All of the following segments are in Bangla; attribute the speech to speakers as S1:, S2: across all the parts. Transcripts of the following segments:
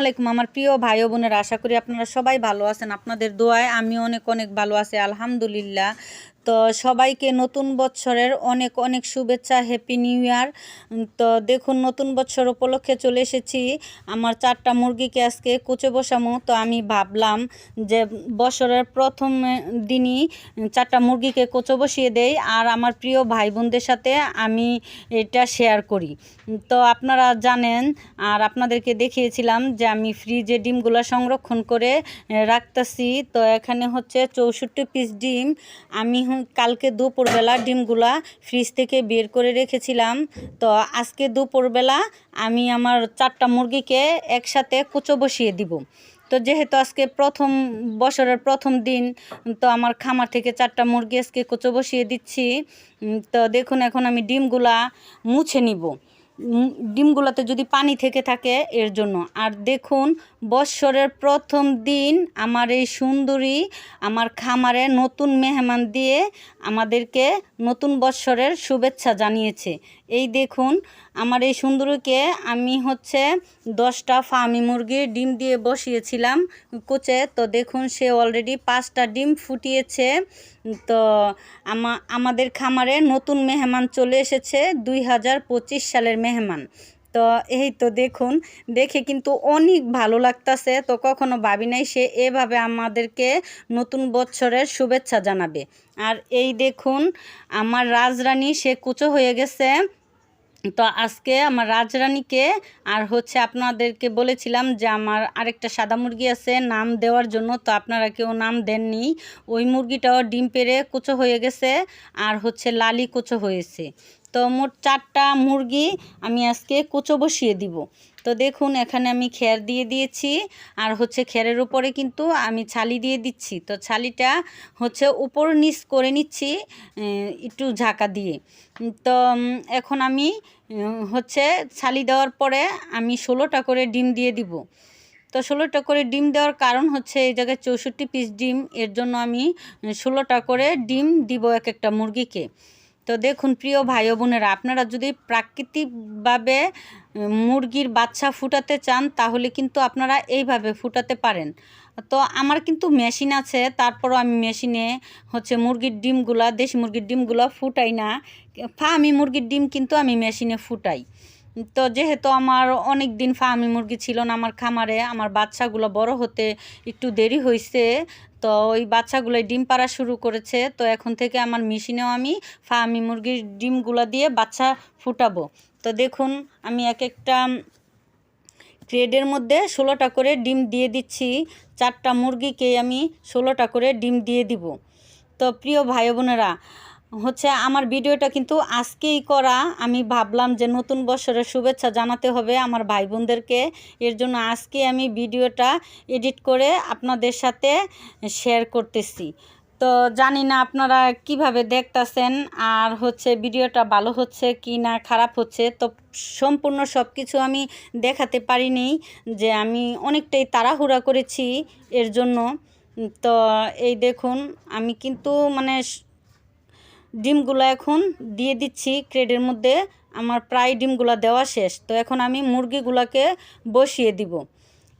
S1: আলাইকুম, আমার প্রিয় ভাই বোনের, আশা করি আপনারা সবাই ভালো আছেন। আপনাদের দোয়ায় আমি অনেক অনেক ভালো আছি, আলহামদুলিল্লাহ। তো সবাইকে নতুন বছরের অনেক অনেক শুভেচ্ছা হ্যাপি নিউ ইয়ার তো দেখুন, নতুন বছর উপলক্ষে চলে এসেছি। আমার চারটা মুরগিকে আজকে কুচে বসামো। তো আমি ভাবলাম যে বছরের প্রথম দিনই চারটা মুরগিকে কোচো বসিয়ে দেই। আর আমার প্রিয় ভাই বোনদের সাথে আমি এটা শেয়ার করি। তো আপনারা জানেন আর আপনাদেরকে দেখিয়েছিলাম যে আমি ফ্রিজে ডিমগুলো সংরক্ষণ করে রাখতেছি। তো এখানে হচ্ছে চৌষট্টি পিস ডিম। আমি কালকে দুপুরবেলা ডিমগুলা ফ্রিজ থেকে বের করে রেখেছিলাম। তো আজকে দুপুরবেলা আমি আমার চারটা মুরগিকে একসাথে কুচো বসিয়ে দিব। তো যেহেতু আজকে প্রথম বছরের প্রথম দিন, তো আমার খামার থেকে চারটা মুরগি আজকে কুচো বসিয়ে দিচ্ছি। তো দেখুন, এখন আমি ডিমগুলা মুছে নিব। ডিমগুলোতে যদি পানি থেকে থাকে এর জন্য। আর দেখুন, বৎসরের প্রথম দিন আমার এই সুন্দরী আমার খামারে নতুন মেহমান দিয়ে আমাদেরকে নতুন বৎসরের শুভেচ্ছা জানিয়েছে। এই দেখুন, আমার এই সুন্দরীকে আমি হচ্ছে দশটা ফার্মি মুরগির ডিম দিয়ে বসিয়েছিলাম কোচে। তো দেখুন, সে অলরেডি পাঁচটা ডিম ফুটিয়েছে। তো আমা, আমাদের খামারে নতুন মেহমান চলে এসেছে দুই হাজার পঁচিশ সালের মেহমান। তো এই তো দেখুন, দেখে কিন্তু অনেক ভালো লাগতাছে। তো কখনো ভাবি নাই সে এভাবে আমাদেরকে নতুন বছরের শুভেচ্ছা জানাবে। আর এই দেখুন, আমার রাজরানী, সে কুচো হয়ে গেছে। তো আজকে আমার রাজরানীকে আর হচ্ছে আপনাদেরকে বলেছিলাম যে আমার আরেকটা সাদা মুরগি আছে, নাম দেওয়ার জন্য। তো আপনারা কেউ নাম দেননি। ওই মুরগিটাও ডিম পেরে কোচো হয়ে গেছে আর হচ্ছে লালি কোচো হয়েছে। তো মোট চারটা মুরগি আমি আজকে কুচো বসিয়ে দিব। তো দেখুন, এখানে আমি খের দিয়ে দিয়েছি, আর হচ্ছে খেরের উপরে কিন্তু আমি ছালি দিয়ে দিচ্ছি। তো ছালিটা হচ্ছে উপর নিচ করে নিচ্ছি একটু ঝাঁকা দিয়ে। তো এখন আমি হচ্ছে ছালি দেওয়ার পরে আমি ষোলোটা করে ডিম দিয়ে দিব। তো ষোলোটা করে ডিম দেওয়ার কারণ হচ্ছে এই জায়গায় চৌষট্টি পিস ডিম, এর জন্য আমি ষোলোটা করে ডিম দিব এক একটা মুরগিকে। তো দেখুন, প্রিয় ভাই বোনেরা, আপনারা যদি প্রাকৃতিকভাবে মুরগির বাচ্চা ফুটাতে চান, তাহলে কিন্তু আপনারা এইভাবে ফুটাতে পারেন। তো আমার কিন্তু মেশিন আছে, তারপরও আমি মেশিনে হচ্ছে মুরগির ডিমগুলা, দেশি মুরগির ডিমগুলা ফুটাই না। ফার্মি মুরগির ডিম কিন্তু আমি মেশিনে ফুটাই। তো যেহেতু আমার অনেক দিন ফার্মি মুরগি ছিল না আমার খামারে, আমার বাচ্চাগুলো বড় হতে একটু দেরি হয়েছে তো ওই বাচ্চাগুলো ডিম পাড়া শুরু করেছে। তো এখন থেকে আমার মেশিনেও আমি ফার্মি মুরগির ডিমগুলো দিয়ে বাচ্চা ফুটাবো। তো দেখুন, আমি এক একটা ক্রেডের মধ্যে ষোলোটা করে ডিম দিয়ে দিচ্ছি। চারটা মুরগিকে আমি ষোলোটা করে ডিম দিয়ে দিব। তো প্রিয় ভাই বোনেরা হচ্ছে আমার ভিডিওটা কিন্তু আজকেই করা। আমি ভাবলাম যে নতুন বছরের শুভেচ্ছা জানাতে হবে আমার ভাই বোনদেরকে এর জন্য আজকে আমি ভিডিওটা এডিট করে আপনাদের সাথে শেয়ার করতেছি। তো জানি না আপনারা কীভাবে দেখতাছেন আর হচ্ছে ভিডিওটা ভালো হচ্ছে কি না, খারাপ হচ্ছে। তো সম্পূর্ণ সব কিছু আমি দেখাতে পারিনি যে আমি অনেকটাই তাড়াহুড়া করেছি এর জন্য। তো এই দেখুন, আমি কিন্তু মানে ডিমগুলো এখন দিয়ে দিচ্ছি ক্রেডের মধ্যে। আমার প্রায় ডিমগুলো দেওয়া শেষ। তো এখন আমি মুরগিগুলোকে বসিয়ে দিব।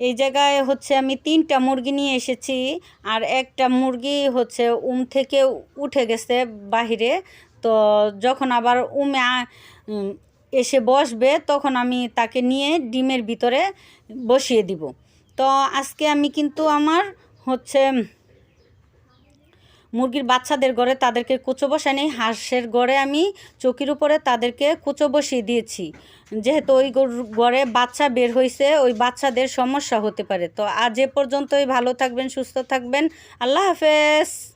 S1: এই জায়গায় হচ্ছে আমি তিনটা মুরগি নিয়ে এসেছি আর একটা মুরগি হচ্ছে উম থেকে উঠে গেছে বাহিরে। তো যখন আবার উমে এসে বসবে তখন আমি তাকে নিয়ে ডিমের ভিতরে বসিয়ে দিব। তো আজকে আমি কিন্তু আমার হচ্ছে মুরগির বাচ্চাদের গড়ে তাদেরকে কুচো বসাই নেই। হাঁসের গড়ে আমি চকির উপরে তাদেরকে কুচো বসিয়ে দিয়েছি। যেহেতু ওই ঘরে বাচ্চা বের হয়েছে ওই বাচ্চাদের সমস্যা হতে পারে। তো আজ এ পর্যন্তই। ভালো থাকবেন, সুস্থ থাকবেন। আল্লাহ হাফেজ।